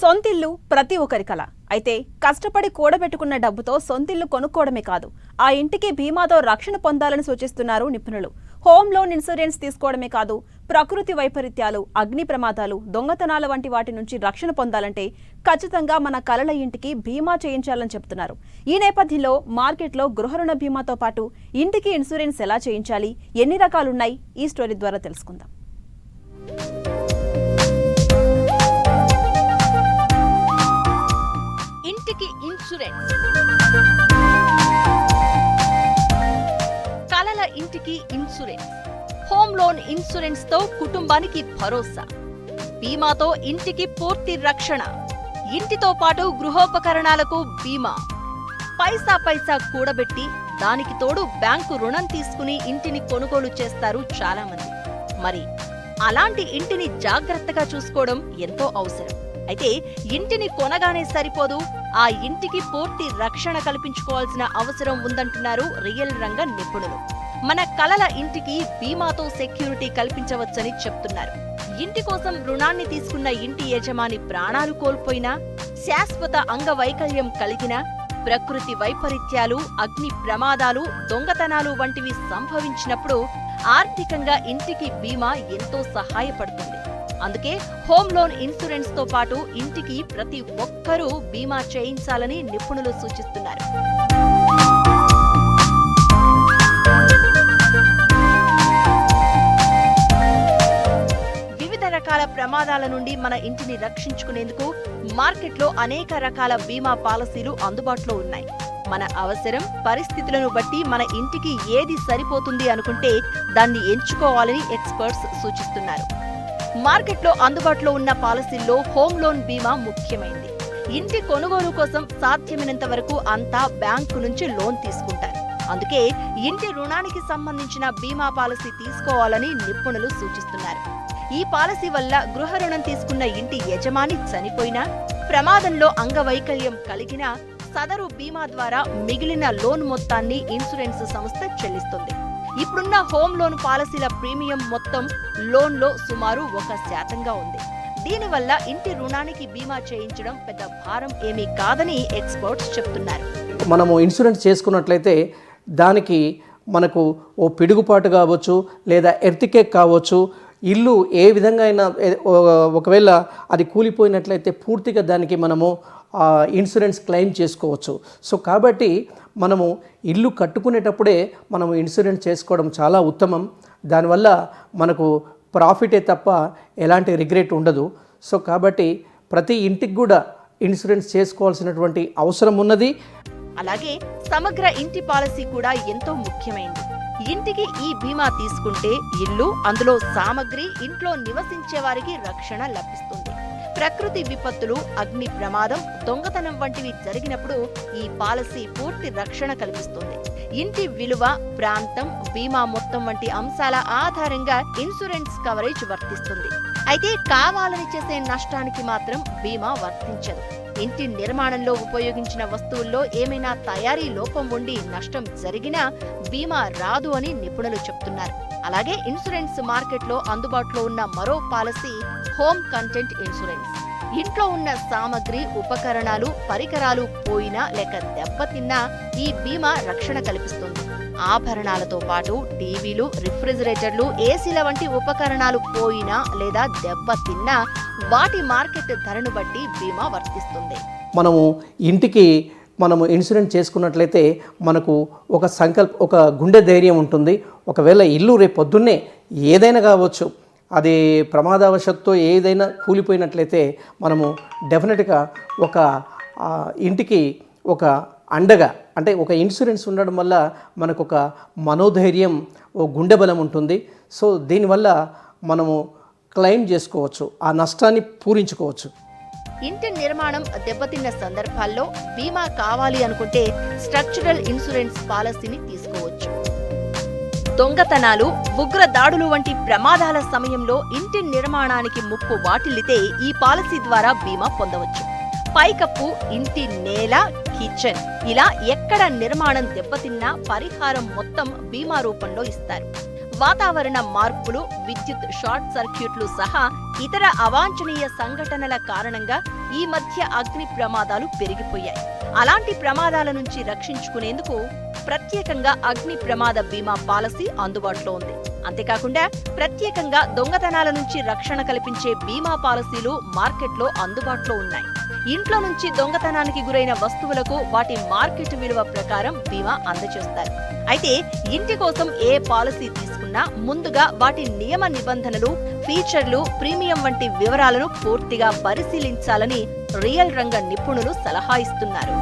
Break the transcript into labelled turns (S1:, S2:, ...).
S1: సొంతిల్లు ప్రతి ఒక్కరి కల. అయితే కష్టపడి కూడబెట్టుకున్న డబ్బుతో సొంతిల్లు కొనుక్కోవడమే కాదు ఆ ఇంటికి బీమాతో రక్షణ పొందాలని సూచిస్తున్నారు నిపుణులు. హోమ్ లోన్ ఇన్సూరెన్స్ తీసుకోవడమే కాదు ప్రకృతి వైపరీత్యాలు అగ్ని ప్రమాదాలు దొంగతనాల వంటి వాటి నుంచి రక్షణ పొందాలంటే ఖచ్చితంగా మన కలల ఇంటికి బీమా చేయించాలని చెబుతున్నారు. ఈ నేపథ్యంలో మార్కెట్లో గృహ రుణ బీమాతో పాటు ఇంటికి ఇన్సూరెన్స్ ఎలా చేయించాలి ఎన్ని రకాలున్నాయి ఈ స్టోరీ ద్వారా తెలుసుకుందాం.
S2: ఇన్సూరెన్స్ కలల ఇంటికి ఇన్సూరెన్స్ హోమ్ లోన్ ఇన్సూరెన్స్తో కుటుంబానికి భరోసా. బీమాతో ఇంటికి పూర్తి రక్షణ. ఇంటితో పాటు గృహోపకరణాలకు బీమా. పైసా పైసా కూడబెట్టి దానికి తోడు బ్యాంకు రుణం తీసుకుని ఇంటిని కొనుగోలు చేస్తారు చాలా మంది మరి అలాంటి ఇంటిని జాగ్రత్తగా చూసుకోవడం ఎంతో అవసరం. అయితే ఇంటిని కొనగానే సరిపోదు ఆ ఇంటికి పూర్తి రక్షణ కల్పించుకోవాల్సిన అవసరం ఉందంటున్నారు రియల్ రంగ నిపుణులు. మన కలల ఇంటికి బీమాతో సెక్యూరిటీ కల్పించవచ్చని చెప్తున్నారు. ఇంటి కోసం రుణాన్ని తీసుకున్న ఇంటి యజమాని ప్రాణాలు కోల్పోయినా శాశ్వత అంగవైకల్యం కలిగినా ప్రకృతి వైపరీత్యాలు అగ్ని ప్రమాదాలు దొంగతనాలు వంటివి సంభవించినప్పుడు ఆర్థికంగా ఇంటికి బీమా ఎంతో సహాయపడుతుంది. అందుకే హోమ్ లోన్ ఇన్సూరెన్స్తో పాటు ఇంటికి ప్రతి ఒక్కరూ బీమా చేయించాలని నిపుణులు సూచిస్తున్నారు. వివిధ రకాల ప్రమాదాల నుండి మన ఇంటిని రక్షించుకునేందుకు మార్కెట్లో అనేక రకాల బీమా పాలసీలు అందుబాటులో ఉన్నాయి. మన అవసరం పరిస్థితులను బట్టి మన ఇంటికి ఏది సరిపోతుంది అనుకుంటే దాన్ని ఎంచుకోవాలని ఎక్స్పర్ట్స్ సూచిస్తున్నారు. మార్కెట్లో అందుబాటులో ఉన్న పాలసీల్లో హోమ్ లోన్ బీమా ముఖ్యమైంది. ఇంటి కొనుగోలు కోసం సాధ్యమైనంత వరకు అంతా బ్యాంకు నుంచి లోన్ తీసుకుంటారు. అందుకే ఇంటి రుణానికి సంబంధించిన బీమా పాలసీ తీసుకోవాలని నిపుణులు సూచిస్తున్నారు. ఈ పాలసీ వల్ల గృహ రుణం తీసుకున్న ఇంటి యజమాని చనిపోయినా ప్రమాదంలో అంగవైకల్యం కలిగినా సదరు బీమా ద్వారా మిగిలిన లోన్ మొత్తాన్ని ఇన్సూరెన్స్ సంస్థ చెల్లిస్తుంది. ఇప్పుడున్న హోమ్ లోన్ పాలసీల ప్రీమియం మొత్తం లోన్లో సుమారు ఒక శాతంగా ఉంది. దీనివల్ల ఇంటి రుణానికి బీమా చేయించడం పెద్ద భారం ఏమీ కాదని ఎక్స్పర్ట్స్ చెప్తున్నారు.
S3: మనము ఇన్సూరెన్స్ చేసుకున్నట్లయితే దానికి మనకు ఓ పిడుగుపాటు కావచ్చు లేదా ఎర్తికేక్ కావచ్చు ఇల్లు ఏ విధంగా అయినా ఒకవేళ అది కూలిపోయినట్లయితే పూర్తిగా దానికి మనము ఇన్సూరెన్స్ క్లెయిమ్ చేసుకోవచ్చు. సో కాబట్టి మనము ఇల్లు కట్టుకునేటప్పుడే మనము ఇన్సూరెన్స్ చేసుకోవడం చాలా ఉత్తమం. దానివల్ల మనకు ప్రాఫిటే తప్ప ఎలాంటి రిగ్రెట్ ఉండదు. సో కాబట్టి ప్రతి ఇంటికి కూడా ఇన్సూరెన్స్ చేసుకోవాల్సినటువంటి అవసరం ఉన్నది.
S2: అలాగే సమగ్ర ఇంటి పాలసీ కూడా ఎంతో ముఖ్యమైనది. ఇంటికి ఈ బీమా తీసుకుంటే ఇల్లు అందులో సామగ్రి ఇంట్లో నివసించే వారికి రక్షణ లభిస్తుంది. ప్రకృతి విపత్తులు అగ్ని ప్రమాదం దొంగతనం వంటివి జరిగినప్పుడు ఈ పాలసీ పూర్తి రక్షణ కల్పిస్తుంది. ఇంటి విలువ ప్రాంతం బీమా మొత్తం వంటి అంశాల ఆధారంగా ఇన్సూరెన్స్ కవరేజ్ వర్తిస్తుంది. అయితే కావాలని చేసే నష్టానికి మాత్రం బీమా వర్తించదు. ఇంటి నిర్మాణంలో ఉపయోగించిన వస్తువుల్లో ఏమైనా తయారీ లోపం ఉండి నష్టం జరిగినా బీమా రాదు అని నిపుణులు చెప్తున్నారు. అలాగే ఇన్సూరెన్స్ మార్కెట్లో అందుబాటులో ఉన్న మరో పాలసీ హోమ్ కంటెంట్ ఇన్సూరెన్స్. ఇంట్లో ఉన్న సామగ్రి ఉపకరణాలు పరికరాలు పోయినా లేక దెబ్బతిన్నా ఈ బీమా రక్షణ కల్పిస్తుంది. ఆభరణాలతో పాటు టీవీలు రిఫ్రిజిరేటర్లు ఏసీల వంటి ఉపకరణాలు పోయినా లేదా దెబ్బతిన్నా వాటి మార్కెట్ ధరను బట్టి బీమా వర్తిస్తుంది.
S3: మనము ఇంటికి మనము ఇన్సూరెన్స్ చేసుకున్నట్లయితే మనకు ఒక సంకల్ప ఒక గుండె ధైర్యం ఉంటుంది. ఒకవేళ ఇల్లు రేపు పొద్దున్నే ఏదైనా కావచ్చు అది ప్రమాదవశత్తు ఏదైనా కూలిపోయినట్లయితే మనము డెఫినెట్గా ఒక ఇంటికి ఒక అండగా అంటే ఒక ఇన్సూరెన్స్ ఉండడం వల్ల మనకు ఒక మనోధైర్యం ఓ గుండె బలం ఉంటుంది. సో దీనివల్ల మనము క్లెయిమ్ చేసుకోవచ్చు. ఆ నష్టాన్ని పూరించుకోవచ్చు.
S2: ఇంటి నిర్మాణం దెబ్బతిన్న సందర్భాల్లో బీమా కావాలి అనుకుంటే స్ట్రక్చరల్ ఇన్సూరెన్స్ పాలసీని తీసుకోవచ్చు. దొంగతనాలు ఉగ్ర దాడులు వంటి ప్రమాదాల సమయంలో ఇంటి నిర్మాణానికి ముప్పు వాటిల్లితే ఈ పాలసీ ద్వారా బీమా పొందవచ్చు. పైకప్పు ఇంటి నేల కిచెన్ ఇలా ఎక్కడ నిర్మాణం దెబ్బతిన్నా పరిహారం మొత్తం బీమా రూపంలో ఇస్తారు. వాతావరణ మార్పులు విద్యుత్ షార్ట్ సర్క్యూట్లు సహా ఇతర అవాంఛనీయ సంఘటనల కారణంగా ఈ మధ్య అగ్ని ప్రమాదాలు పెరిగిపోయాయి. అలాంటి ప్రమాదాల నుంచి రక్షించుకునేందుకు ప్రత్యేకంగా అగ్ని ప్రమాద బీమా పాలసీ అందుబాటులో ఉంది. అంతేకాకుండా ప్రత్యేకంగా దొంగతనాల నుంచి రక్షణ కల్పించే బీమా పాలసీలు మార్కెట్లో అందుబాటులో ఉన్నాయి. ఇంట్లో నుంచి దొంగతనానికి గురైన వస్తువులకు వాటి మార్కెట్ విలువ ప్రకారం బీమా అందజేస్తారు. అయితే ఇంటి కోసం ఏ పాలసీ తీసుకు తీసుకున్నా ముందుగా వాటి నియమ నిబంధనలు ఫీచర్లు ప్రీమియం వంటి వివరాలను పూర్తిగా పరిశీలించాలని రియల్ రంగ నిపుణులు సలహా ఇస్తున్నారు.